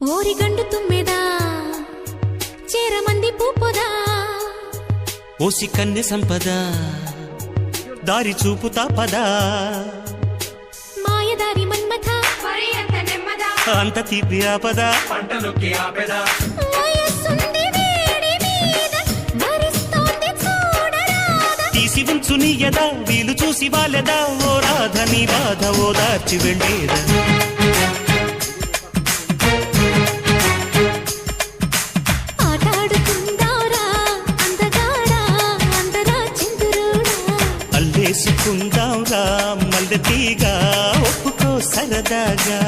ఓరిగండు తుమ్మెదా? చేరమంది పూపొదా? ఓసి కన్నె సంపద? దారి చూపుతా పదా? మాయదారి మన్మథ? అంత తీపి ఆపద? భరిస్తోంది చూడరాదా? తీసి ఉంచు నీ యదా వీలు చూసి వాళ్ళదా ఓ రాధ నీ బాధ ఓ దార్చి వెళ్ళేదా? కలుసుకుందాం రా మల్లె తీగా ఒప్పుకో సరదాగా.